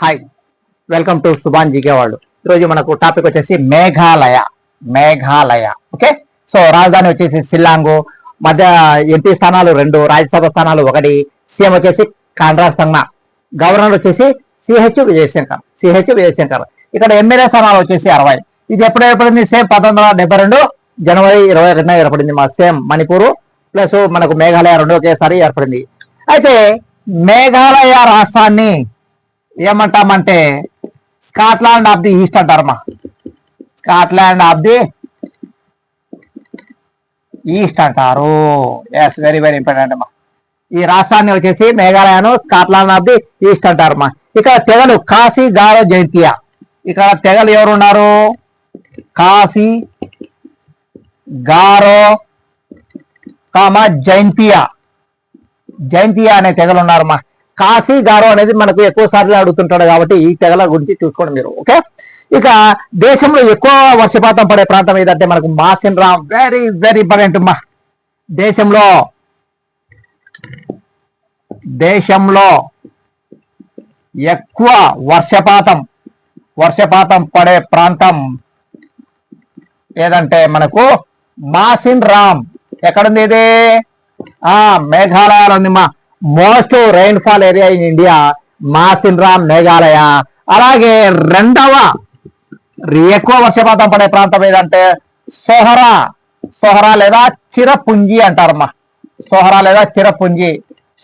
Hi welcome to Subhan GK వాళ్ళు ఈరోజు మనకు టాపిక్ వచ్చేసి మేఘాలయ. మేఘాలయ. ఓకే సో రాజధాని వచ్చేసి సిల్లాంగు. మధ్య ఎంపీ స్థానాలు రెండు రాజ్యసభ స్థానాలు ఒకటి సీఎం వచ్చేసి కాండ్రా సంగ్నా. గవర్నర్ వచ్చేసి సిహెచ్ విజయశంకర్. సిహెచ్ విజయశంకర్. ఇక్కడ ఎమ్మెల్యే స్థానాలు వచ్చేసి అరవై. ఇది ఎప్పుడు ఏర్పడింది? సేమ్ పంతొమ్మిది వందల డెబ్బై రెండు జనవరి ఇరవై రెండున ఏర్పడింది మా సేమ్ మణిపూర్. ప్లస్ మనకు మేఘాలయ రెండు ఒకేసారి ఏర్పడింది. అయితే మేఘాలయ రాష్ట్రాన్ని ఏమంటామంటే స్కాట్లాండ్ ఆఫ్ ది ఈస్ట్ అంటారమ్మా. స్కాట్లాండ్ ఆఫ్ ది ఈస్ట్ అంటారు. ఎస్ వెరీ వెరీ ఇంపార్టెంట్ అమ్మా. ఈ రాష్ట్రాన్ని వచ్చేసి మేఘాలయను స్కాట్లాండ్ ఆఫ్ ది ఈస్ట్ అంటారమ్మా. ఇక్కడ తెగలు కాశీ గారో జైంతియా. ఇక్కడ తెగలు ఎవరు ఉన్నారు కాశీ గారో కామ జైంతియా. జయంతియా అనే తెగలు ఉన్నారమ్మా. కాశీ గారో అనేది మనకు ఎక్కువ సార్లు అడుగుతుంటాడు కాబట్టి ఈ తెగల గురించి చూసుకోండి మీరు ఓకే? ఇక దేశంలో ఎక్కువ వర్షపాతం పడే ప్రాంతం ఏదంటే మనకు Mawsynram very very important అమ్మా దేశంలో దేశంలో ఎక్కువ వర్షపాతం వర్షపాతం పడే ప్రాంతం ఏదంటే మనకు మాసిన్ రామ్. ఎక్కడుంది ఇది? ఆ మేఘాలయాలో ఉంది మా. Most rainfall area in India Mawsynram Meghalaya అలాగే రెండవ ఎక్కువ వర్షపాతం పడే ప్రాంతం ఏదంటే సోహరా. సోహరా లేదా చిరపుంజి అంటారమ్మా. సోహరా లేదా చిరపుంజి.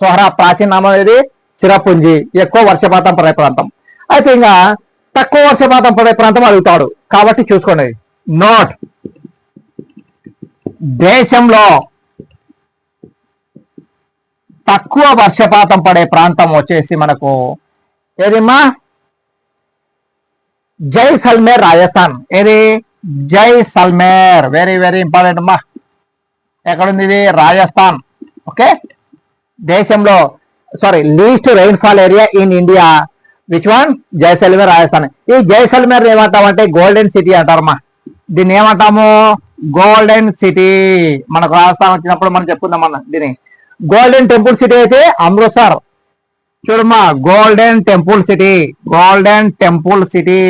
సోహరా ప్రాచీన నామం ఇది చిరపుంజి. ఎక్కువ వర్షపాతం పడే ప్రాంతం. అయితే ఇంకా తక్కువ వర్షపాతం పడే ప్రాంతం అడుగుతాడు. కాబట్టి చూసుకోండి. నోట్. దేశంలో తక్కువ వర్షపాతం పడే ప్రాంతం వచ్చేసి మనకు ఏదిమ్మా? జైసల్మేర్ రాజస్థాన్. ఏది? జైసల్మేర్ వెరీ వెరీ ఇంపార్టెంట్ అమ్మా. ఎక్కడుంది ఇది రాజస్థాన్. ఓకే? దేశంలో sorry least rainfall area in India which one Jaisalmer Rajasthan. ఈ జైసల్మేర్ ఏమంటామంటే గోల్డెన్ సిటీ అంటారమ్మా. దీన్ని ఏమంటాము? గోల్డెన్ సిటీ మనకు రాజస్థాన్ వచ్చినప్పుడు మనం చెప్పుకుందాం అన్న దీన్ని. గోల్డెన్ టెంపుల్ సిటీ అయితే అమృత్సర్ చూడమ్మా golden temple city golden temple city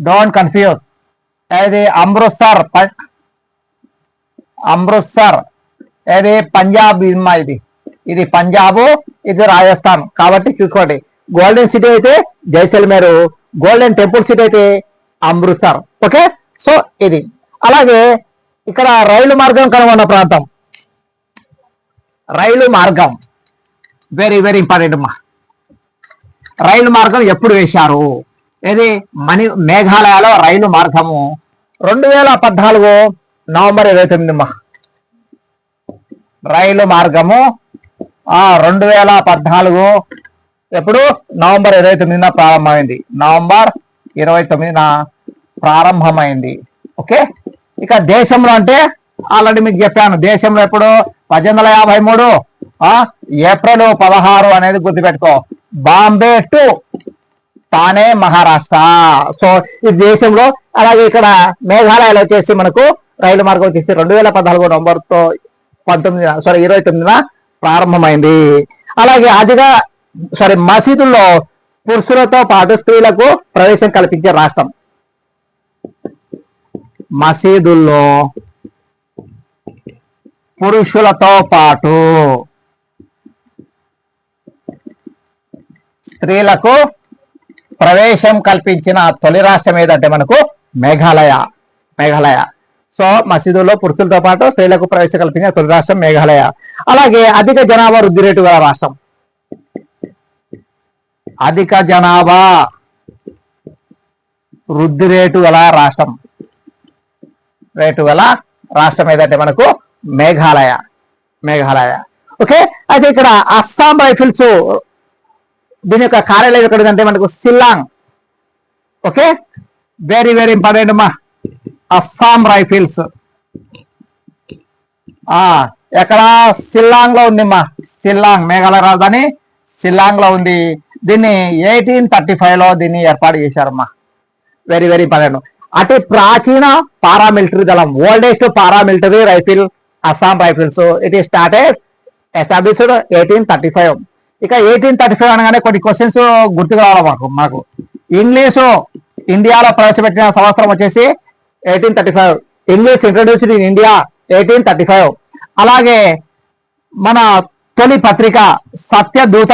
don't confuse ఇది అమృత్సర్ ప- అమృత్సర్ ఇది పంజాబ్ ఇమ్మా ఇది. ఇది పంజాబ్ ఇది రాజస్థాన్. కాబట్టి చూసుకోండి. గోల్డెన్ సిటీ అయితే జైసల్మేర్ గోల్డెన్ టెంపుల్ సిటీ అయితే అమృత్సర్ ఓకే? సో ఇది. అలాగే ఇక్కడ రైలు మార్గం కనుగొన్న ప్రాంతం. రైలు మార్గం. వెరీ వెరీ ఇంపార్టెంట్ అమ్మా రైలు మార్గం ఎప్పుడు వేశారు? ఇది మణి మేఘాలయలో రైలు మార్గము రెండు వేల పద్నాలుగు నవంబర్ ఇరవై తొమ్మిదిమ్మా రైలు మార్గము ఆ రెండు వేల పద్నాలుగు ఎప్పుడు? నవంబర్ ఇరవై తొమ్మిదిన ప్రారంభమైంది. నవంబర్ ఇరవై తొమ్మిదిన ప్రారంభమైంది. ఓకే? ఇక దేశంలో అంటే ఆల్రెడీ మీకు చెప్పాను దేశంలో ఎప్పుడు? పద్దెనిమిది వందల యాభై మూడు. ఆ, ఏప్రిల్ పదహారు అనేది గుర్తుపెట్టుకో. బాంబే టు తానే మహారాష్ట్ర. సో ఈ దేశంలో అలాగే ఇక్కడ మేఘాలయలో వచ్చేసి మనకు రైలు మార్గం వచ్చేసి రెండు వేల పద్నాలుగు నవంబర్తో పంతొమ్మిది సారీ ఇరవై తొమ్మిదిన ప్రారంభమైంది. అలాగే అదిగా సారీ మసీదుల్లో పురుషులతో పాటు స్త్రీలకు ప్రవేశం కల్పించే రాష్ట్రం. మసీదుల్లో పురుషులతో పాటు స్త్రీలకు ప్రవేశం కల్పించిన తొలి రాష్ట్రం ఏదంటే మనకు మేఘాలయ మేఘాలయ. సో మసీదుల్లో పురుషులతో పాటు స్త్రీలకు ప్రవేశం కల్పించిన తొలి రాష్ట్రం మేఘాలయ. అలాగే అధిక జనాభా వృద్ధి రేటు గల రాష్ట్రం. అధిక జనాభా వృద్ధి రేటు గల రాష్ట్రం. రేటు గల రాష్ట్రం ఏదంటే మనకు మేఘాలయ మేఘాలయ. ఓకే అయితే ఇక్కడ అస్సాం రైఫిల్స్ దీని యొక్క కార్యాలయం ఎక్కడ ఉందంటే మనకు Shillong. Okay very very important Assam Assam rifles. ఆ ఎక్కడ? సిల్లాంగ్లో ఉందిమ్మా సిల్లాంగ్ మేఘాలయ రాజధాని సిల్లాంగ్లో ఉంది. దీన్ని ఎయిటీన్ థర్టీ ఫైవ్లో దీన్ని ఏర్పాటు చేశారమ్మా వెరీ వెరీ ఇంపార్టెంట్ అటు ప్రాచీన పారామిలిటరీ దళం oldest paramilitary rifle Assam rifles it ఈ started established eighteen thirty five ఇక ఎయిటీన్ థర్టీ ఫైవ్ అనగానే కొన్ని క్వశ్చన్స్ గుర్తుకు రావాలి మాకు మాకు. ఇంగ్లీషు ఇండియాలో ప్రవేశపెట్టిన సంవత్సరం వచ్చేసి eighteen thirty five English introduced in India eighteen thirty five అలాగే మన తొలి పత్రిక సత్యదూత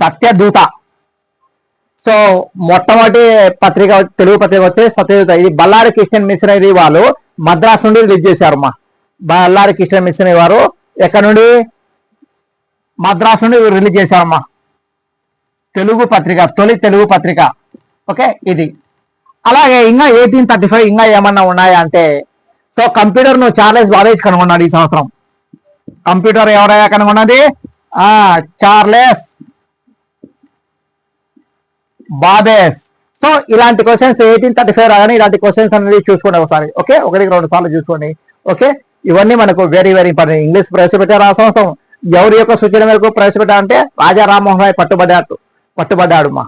సత్యదూత. సో మొట్టమొదటి పత్రిక తెలుగు పత్రిక వచ్చి సత్యదూత. ఇది బళ్ళారి క్రిస్టియన్ మిషనరీ వాళ్ళు మద్రాస్ నుండి రిలీజ్ చేశారు మా. బళ్ళారి కృష్ణ మిషన్ వారు ఎక్కడ నుండి? మద్రాస్ నుండి రిలీజ్ చేశారమ్మా తెలుగు పత్రిక తొలి తెలుగు పత్రిక. ఓకే ఇది. అలాగే ఇంకా ఎయిటీన్ థర్టీ ఫైవ్ ఇంకా ఏమన్నా ఉన్నాయా అంటే సో కంప్యూటర్ను చార్లెస్ బారేజ్ కనుగొన్నాడు ఈ సంవత్సరం. కంప్యూటర్ ఎవరయ్యా కనుగొన్నది? చార్లెస్ బాబేస్ సో ఇలాంటి క్వశ్చన్స్ ఎయిటీన్ థర్టీ ఫైవ్ రాగానే ఇలాంటి క్వశ్చన్స్ అనేది చూసుకోండి ఒకసారి ఓకే? ఒకటికి రెండు సార్లు చూసుకోండి ఓకే? ఇవన్నీ మనకు వెరీ వెరీ ఇంపార్టెంట్ ఇంగ్లీష్ ప్రవేశపెట్టారు ఆ సంవత్సరం ఎవరి యొక్క సూచన మేరకు ప్రవేశపెట్టారంటే రాజా రామ్మోహన్ రాయ్ పట్టుబడ్డాడు పట్టుబడ్డాడు మా.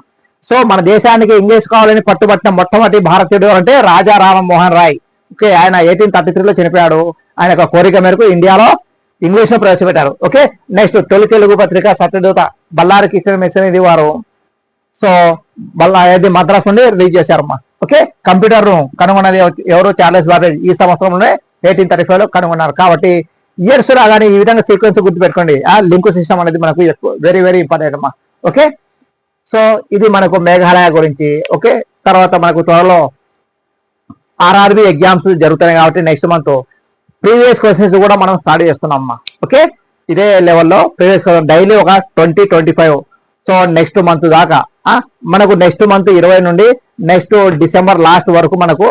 సో మన దేశానికి ఇంగ్లీష్ కావాలని పట్టుబట్టిన మొట్టమొదటి భారతీయుడు అంటే రాజా రామ్మోహన్ రాయ్. ఓకే ఆయన ఎయిటీన్ థర్టీ త్రీలో చనిపోయాడు. ఆయన యొక్క కోరిక మేరకు ఇండియాలో ఇంగ్లీష్లో ప్రవేశపెట్టారు ఓకే? నెక్స్ట్ తొలి తెలుగు పత్రిక సత్యదూత బల్లారికి ఇచ్చిన మెసేజ్ ఇది వారు. సో మళ్ళా అది మద్రాస్ నుండి రిలీజ్ చేశారమ్మా. ఓకే? కంప్యూటర్ రూమ్ కనుగొన్నది ఎవరు చార్లెస్ బాబేజ్ ఈ సంవత్సరంలోనే ఎయిటీన్ థర్టీ ఫైవ్లో కనుగొన్నారు. కాబట్టి ఇయర్స్ రాగానే ఈ విధంగా సీక్వెన్స్ గుర్తుపెట్టుకోండి. ఆ లింక్ సిస్టమ్ అనేది మనకు వెరీ వెరీ ఇంపార్టెంట్ అమ్మా. ఓకే? సో ఇది మనకు మేఘాలయ గురించి. ఓకే? తర్వాత మనకు త్వరలో ఆర్ఆర్బి ఎగ్జామ్స్ జరుగుతున్నాయి కాబట్టి నెక్స్ట్ మంత్ ప్రీవియస్ క్వశ్చన్స్ కూడా మనం స్టార్ట్ చేస్తున్నాం అమ్మా. ఓకే? ఇదే లెవెల్లో ప్రీవియస్ డైలీ ఒక twenty twenty five so next month దాకా మనకు నెక్స్ట్ మంత్ ఇరవై నుండి నెక్స్ట్ డిసెంబర్ లాస్ట్ వరకు మనకు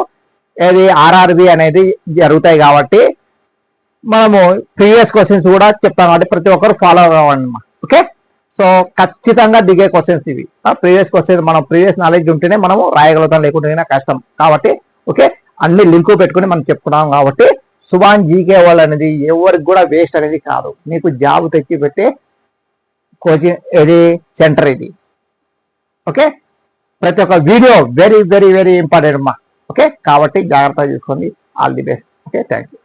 ఏది ఆర్ఆర్బి అనేది జరుగుతాయి కాబట్టి మనము ప్రీవియస్ క్వశ్చన్స్ కూడా చెప్తాం కాబట్టి ప్రతి ఒక్కరు ఫాలో అవ్వండి ఓకే సో ఖచ్చితంగా దిగే క్వశ్చన్స్ ఇవి. ప్రీవియస్ క్వశ్చన్స్ మనం ప్రీవియస్ నాలెడ్జ్ ఉంటేనే మనం రాయగలుగుతాం లేకుంటేనే కష్టం. కాబట్టి ఓకే అన్ని లింకు పెట్టుకుని మనం చెప్పుకున్నాం కాబట్టి సుభాన్ జీకే వాళ్ళు అనేది ఎవరికి కూడా వేస్ట్ అనేది కాదు. మీకు జాబ్ తెచ్చి పెట్టే కోచింగ్ ఇది సెంటర్ ఇది. ఓకే? ప్రతి ఒక్క video very very very important అమ్మా. ఓకే? కాబట్టి జాగ్రత్తగా చూసుకోండి. All the best okay? Thank you